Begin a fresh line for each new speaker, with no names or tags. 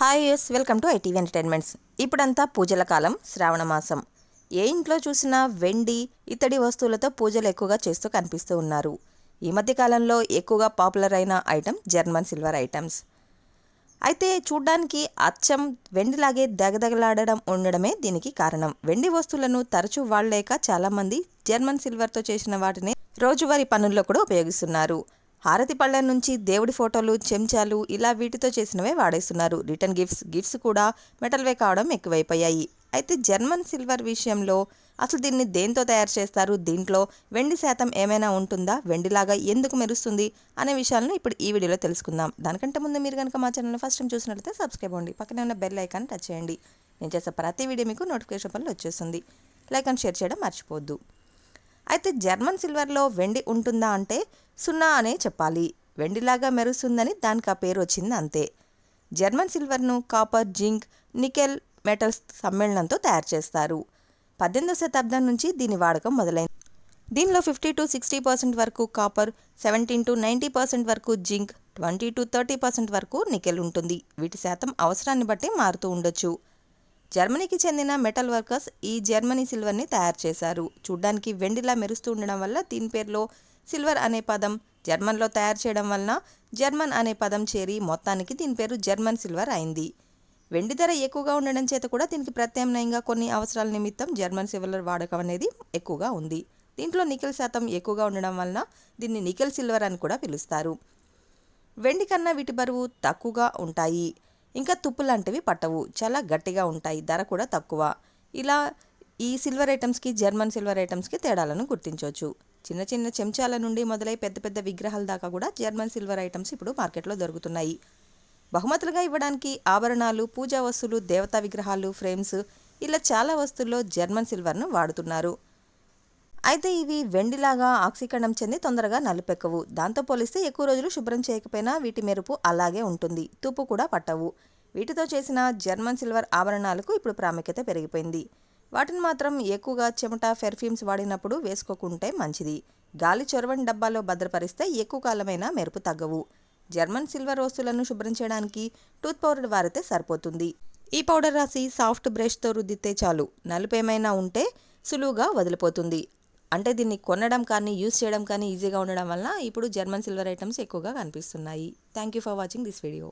Hi yes welcome to ITV entertainments ఇప్పుడంతా పూజల కాలం శ్రావణ మాసం. ఏ ఇంట్లో చూసినా వెండి ఇత్తడి వస్తువులతో పూజలు ఎక్కువగా చేస్తూ కనిపిస్తూ ఉన్నారు. ఈ మధ్య కాలంలో ఎక్కువగా పాపులర్ అయిన ఐటమ్ జర్మన్ సిల్వర్ ఐటమ్స్. అయితే చూడ్డానికి అచ్చం వెండిలాగే దగదగలాడడం ఉండడమే దీనికి కారణం. వెండి వస్తువులను తరచూ వాడలేక చాలామంది జర్మన్ సిల్వర్తో చేసిన వాటిని రోజువారీ పనుల్లో కూడా ఉపయోగిస్తున్నారు. హారతి పళ్ళ నుంచి దేవుడి ఫోటోలు చెంచాలు ఇలా వీటితో చేసినవే వాడేస్తున్నారు. రిటర్న్ గిఫ్ట్స్ గిఫ్ట్స్ కూడా మెటల్వే కావడం ఎక్కువైపోయాయి. అయితే జర్మన్ సిల్వర్ విషయంలో అసలు దీన్ని దేంతో తయారు చేస్తారు? దీంట్లో వెండి శాతం ఏమైనా ఉంటుందా? వెండిలాగా ఎందుకు మెరుస్తుంది? అనే విషయాలను ఇప్పుడు ఈ వీడియోలో తెలుసుకుందాం. దానికంటే ముందు మీరు కనుక మా ఛానల్ ఫస్ట్ టైం చూసినట్లయితే సబ్స్క్రైబ్ అవ్వండి. పక్కనే ఉన్న బెల్ ఐకాన్ టచ్ చేయండి. నేను చేసే ప్రతి వీడియో మీకు నోటిఫికేషన్ పనులు వచ్చేస్తుంది. లైక్ అండ్ షేర్ చేయడం మర్చిపోవద్దు. అయితే జర్మన్ సిల్వర్లో వెండి ఉంటుందా అంటే సున్నా అనే చెప్పాలి. వెండిలాగా మెరుస్తుందని దానికి ఆ పేరు వచ్చింది అంతే. జర్మన్ సిల్వర్ను కాపర్ జింక్ నికెల్ మెటల్స్ సమ్మేళనంతో తయారు చేస్తారు. పద్దెనిమిదవ శతాబ్దం నుంచి దీని వాడకం మొదలైంది. దీనిలో ఫిఫ్టీ టు సిక్స్టీ పర్సెంట్ వరకు copper seventeen to ninety percent వరకు zinc twenty to thirty percent వరకు నికెల్ ఉంటుంది. వీటి శాతం అవసరాన్ని బట్టి మారుతూ ఉండొచ్చు. జర్మనీకి చెందిన మెటల్ వర్కర్స్ ఈ జర్మనీ సిల్వర్ని తయారు చేశారు. చూడ్డానికి వెండిలా మెరుస్తూ ఉండడం వల్ల దీని పేరులో సిల్వర్ అనే పదం జర్మన్లో తయారు చేయడం వలన జర్మన్ అనే పదం చేరి మొత్తానికి దీని పేరు జర్మన్ సిల్వర్ అయింది. వెండి ధర ఎక్కువగా ఉండడం చేత కూడా దీనికి ప్రత్యామ్నాయంగా కొన్ని అవసరాల నిమిత్తం జర్మన్ సిల్వర్ వాడకం అనేది ఎక్కువగా ఉంది. దీంట్లో నికెల్ శాతం ఎక్కువగా ఉండడం వలన దీన్ని నికెల్ సిల్వర్ అని కూడా పిలుస్తారు. వెండి కన్నా వీటి బరువు తక్కువగా ఉంటాయి. ఇంకా తుప్పు లాంటివి పట్టవు. చాలా గట్టిగా ఉంటాయి. ధర కూడా తక్కువ. ఇలా ఈ సిల్వర్ ఐటమ్స్కి జర్మన్ సిల్వర్ ఐటమ్స్కి తేడాలను గుర్తించవచ్చు చిన్న చిన్న చెంచాల నుండి మొదలై పెద్ద పెద్ద విగ్రహాల దాకా కూడా జర్మన్ సిల్వర్ ఐటమ్స్ ఇప్పుడు మార్కెట్లో దొరుకుతున్నాయి. బహుమతులుగా ఇవ్వడానికి ఆభరణాలు పూజా వస్తువులు దేవతా విగ్రహాలు ఫ్రేమ్స్ ఇలా చాలా వస్తువుల్లో జర్మన్ సిల్వర్ను వాడుతున్నారు. అయితే ఇవి వెండిలాగా ఆక్సీకరణం చెంది తొందరగా నలుపెక్కవు. దాంతో పోలిస్తే ఎక్కువ రోజులు శుభ్రం చేయకపోయినా వీటి మెరుపు అలాగే ఉంటుంది. తుప్పు కూడా పట్టవు. వీటితో చేసిన జర్మన్ సిల్వర్ ఆభరణాలకు ఇప్పుడు ప్రాముఖ్యత పెరిగిపోయింది. వాటిని మాత్రం ఎక్కువగా చెమట పెర్ఫ్యూమ్స్ వాడినప్పుడు వేసుకోకుంటే మంచిది. గాలి చొరవని డబ్బాలో భద్రపరిస్తే ఎక్కువ కాలమైనా మెరుపు తగ్గవు. జర్మన్ సిల్వర్ వస్తువులను శుభ్రం చేయడానికి టూత్ పౌడర్ వారితే సరిపోతుంది. ఈ పౌడర్ రాసి సాఫ్ట్ బ్రష్తో రుద్దితే చాలు. నలుపు ఏమైనా ఉంటే సులువుగా వదిలిపోతుంది. అంటే దీన్ని కొనడం కానీ యూస్ చేయడం కానీ ఈజీగా ఉండడం వల్ల ఇప్పుడు జర్మన్ సిల్వర్ ఐటమ్స్ ఎక్కువగా కనిపిస్తున్నాయి. Thank you for watching this video